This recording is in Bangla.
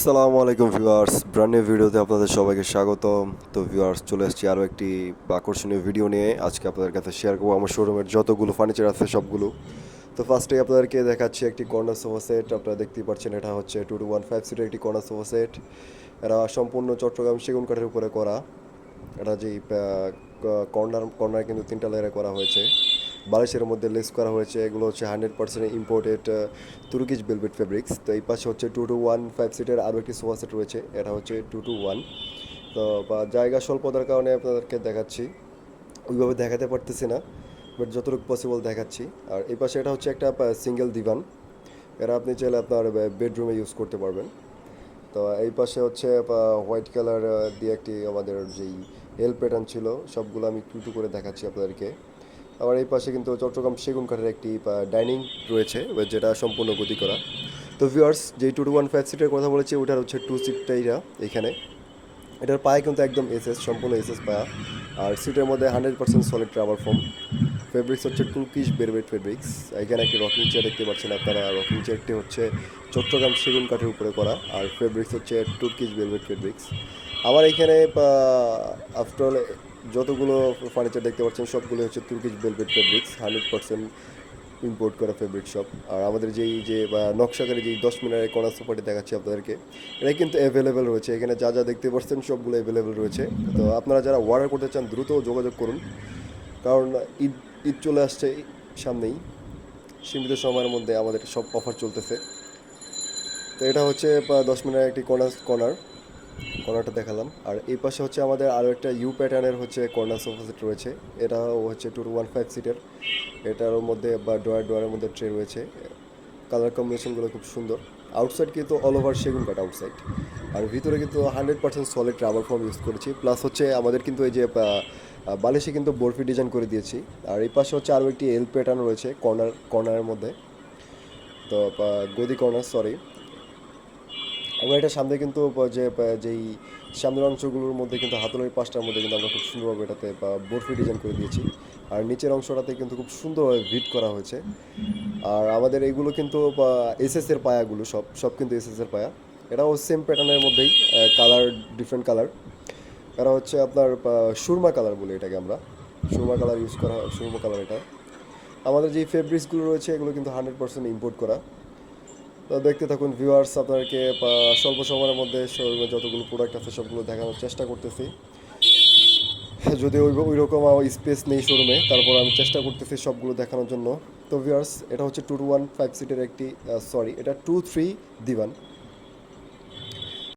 আসসালামু আলাইকুম ভিউয়ার্স। ব্র্যান্ড নিউ ভিডিওতে আপনাদের সবাইকে স্বাগতম। তো ভিউয়ার্স, চলে এসেছি আরও একটি আকর্ষণীয় ভিডিও নিয়ে। আজকে আপনাদের কাছে শেয়ার করব আমার শোরুমের যতগুলো ফার্নিচার আছে সবগুলো। তো ফার্স্টে আপনাদেরকে দেখাচ্ছি একটি কর্নার সোফা সেট আপনারা দেখতেই পাচ্ছেন এটা হচ্ছে টু টু ওয়ান ফাইভ সিটের একটি কর্নার সোফা সেট এরা সম্পূর্ণ চট্টগ্রাম সেগুন কাঠের উপরে করা। এটা যেই কর্নার কর্নার কিন্তু তিনটা লেয়ারে করা হয়েছে। বালিশের মধ্যে লেস করা হয়েছে, এগুলো হচ্ছে hundred percent imported Turkish velvet fabrics তো এই পাশে হচ্ছে টু টু ওয়ান ফাইভ সিটের আরও একটি সোফা সেট রয়েছে, এটা হচ্ছে টু টু ওয়ান তো, বা জায়গা স্বল্পতার কারণে আপনাদেরকে দেখাচ্ছি। ওইভাবে দেখাতে পারতেছি না বাট যতটুকু পসিবল দেখাচ্ছি। আর এই পাশে এটা হচ্ছে একটা সিঙ্গেল দিবান এরা আপনি চাইলে আপনার বেডরুমে ইউজ করতে পারবেন। তো এই পাশে হচ্ছে হোয়াইট কালার দিয়ে একটি আমাদের যেই এল প্যাটার্ন ছিল, সবগুলো আমি একটু একটু করে দেখাচ্ছি আপনাদেরকে। আবার এই পাশে কিন্তু চট্টগ্রাম সেগুন কাঠের একটি ডাইনিং রয়েছে যেটা সম্পূর্ণ গতি করা। তো ভিউয়ার্স যেই টু টু ওয়ান ফাইভ সিটের কথা বলেছি, ওটার হচ্ছে টু সিটটাইরা এখানে। এটার পায়ে কিন্তু একদম এসএস সম্পূর্ণ এসএস পায়া। আর সিটের মধ্যে hundred percent solid rubber foam fabrics হচ্ছে টুকিশ বেরবেট ফেব্রিক্স এখানে একটি রকিং চেয়ার দেখতে পাচ্ছেন আপনারা। রকিং চেয়ারটি হচ্ছে চট্টগ্রাম সেগুন কাঠের উপরে করা। আর ফেব্রিক্স হচ্ছে টুকিশ বেরবেট ফেব্রিক্স আমার এখানে আফটার যতগুলো ফার্নিচার দেখতে পাচ্ছেন সবগুলো হচ্ছে Turkish velvet fabrics hundred percent import করা ফেব্রিক শপ আর আমাদের যেই, যে নকশাকারী যেই দশ মিনারের কর্নার সোফাটি দেখাচ্ছি আপনাদেরকে এটা কিন্তু অ্যাভেলেবেল রয়েছে। এখানে যা যা দেখতে পাচ্ছেন, সবগুলো অ্যাভেলেবেল রয়েছে। তো আপনারা যারা অর্ডার করতে চান, দ্রুত যোগাযোগ করুন। কারণ ঈদ ঈদ চলে আসছে সামনেই। সীমিত সময়ের মধ্যে আমাদের সব অফার চলতেছে। তো এটা হচ্ছে দশ মিনারের একটি কর্নার কর্নার কর্নারটা দেখালাম। আর এই পাশে হচ্ছে আমাদের আরও একটা ইউ প্যাটার্নের হচ্ছে কর্নার সোফা সেট রয়েছে। এটাও হচ্ছে টু ওয়ান ফাইভ সিটের এটার মধ্যে বা ড্রয়ার ড্রয়ারের মধ্যে ট্রে রয়েছে। কালার কম্বিনেশনগুলো খুব সুন্দর। আউটসাইড কিন্তু অল ওভার সেগুন কাট আউটসাইড আর ভিতরে কিন্তু hundred percent solid rubber foam use করেছি। প্লাস হচ্ছে আমাদের কিন্তু এই যে বালিশে কিন্তু বরফি ডিজাইন করে দিয়েছি। আর এই পাশে হচ্ছে আরও একটি এল প্যাটার্ন রয়েছে কর্নার কর্নারের মধ্যে। তো গদি কর্নার সরি আমরা এটা সামনে কিন্তু যে যেই সামনের অংশগুলোর মধ্যে কিন্তু হাতলের পাশটার মধ্যে কিন্তু আমরা খুব সুন্দরভাবে এটাতে বরফি ডিজাইন করে দিয়েছি। আর নিচের অংশটাতে কিন্তু খুব সুন্দরভাবে ভিট করা হয়েছে। আর আমাদের এগুলো কিন্তু এসএস এর পায়াগুলো সব সব কিন্তু এসএস এর পায়া। এটাও সেম প্যাটার্নের মধ্যেই কালার ডিফারেন্ট কালার এটা হচ্ছে আপনার সুরমা কালার বলি এটাকে আমরা। সুরমা কালার ইউজ করা সুরমা কালার এটা। আমাদের যে ফেব্রিক্সগুলো রয়েছে, এগুলো কিন্তু হান্ড্রেড পার্সেন্ট ইম্পোর্ট করা। দেখতে থাকুন ভিউয়ার্স আপনাদেরকে স্বল্প সময়ের মধ্যে শোরুমে যতগুলো প্রোডাক্ট আছে, সবগুলো দেখানোর চেষ্টা করতেছি। যদি ওই ওই রকম স্পেস নেই শোরুমে, তারপর আমি চেষ্টা করতেছি সবগুলো দেখানোর জন্য। তো ভিউয়ার্স এটা হচ্ছে টু টু ওয়ান ফাইভ সিটের একটি সরি এটা টু থ্রি দিবান